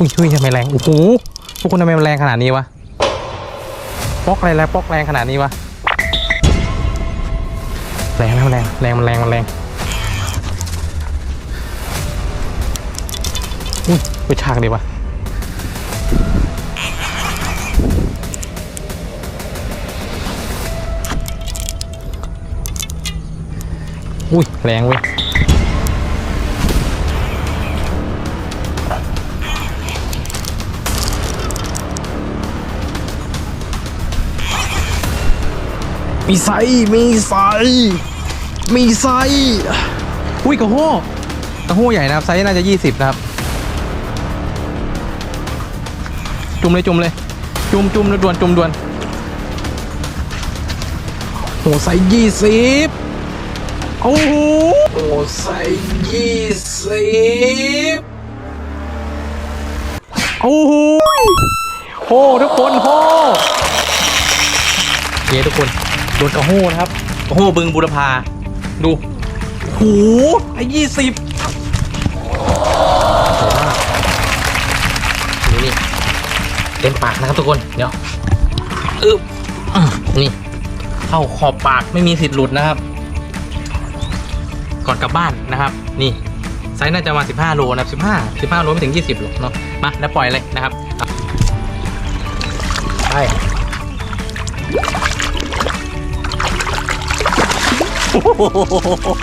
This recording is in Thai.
อุ้ยอุ้ยทำไมแรงโอ้โหทุกคนทำไมมันแรงขนาดนี้วะป๊อกอะไรแล้วป๊อกแรงขนาดนี้วะแรงมันแรงแรงมันแรงมันแรงอุ้ยไปฉากดีวะอุ้ยแรงเว้ย มีไซมีไซมีไซอุ้ยกระโห้กระโห้ใหญ่นะครับไซส์น่าจะ 20 นะครับ จุ่มเลยจุ่มเลย จุ่มจุ่มด่วนจุ่มด่วนโหไซส์ยี่สิบโอ้โหโอ้ไซส์ยี่สิบโอ้โหโหทุกคนโหโอเคทุกคน โดนกระโห้นะครับ กระโห้บึงบุรพา ดูโหไอ้ยี่สิบนี่นี่เต็มปากนะครับทุกคน เดี๋ยวอึ๊บอะนี่ เข้าขอบปากไม่มีสิทธิ์หลุดนะครับ ก่อนกลับบ้านนะครับ นี่ไซส์น่าจะมา 15 โลนะครับ15 15 โลไม่ถึง 20หรอกเนาะ มาแล้วปล่อยเลยนะครับอะไป ほほほほほ。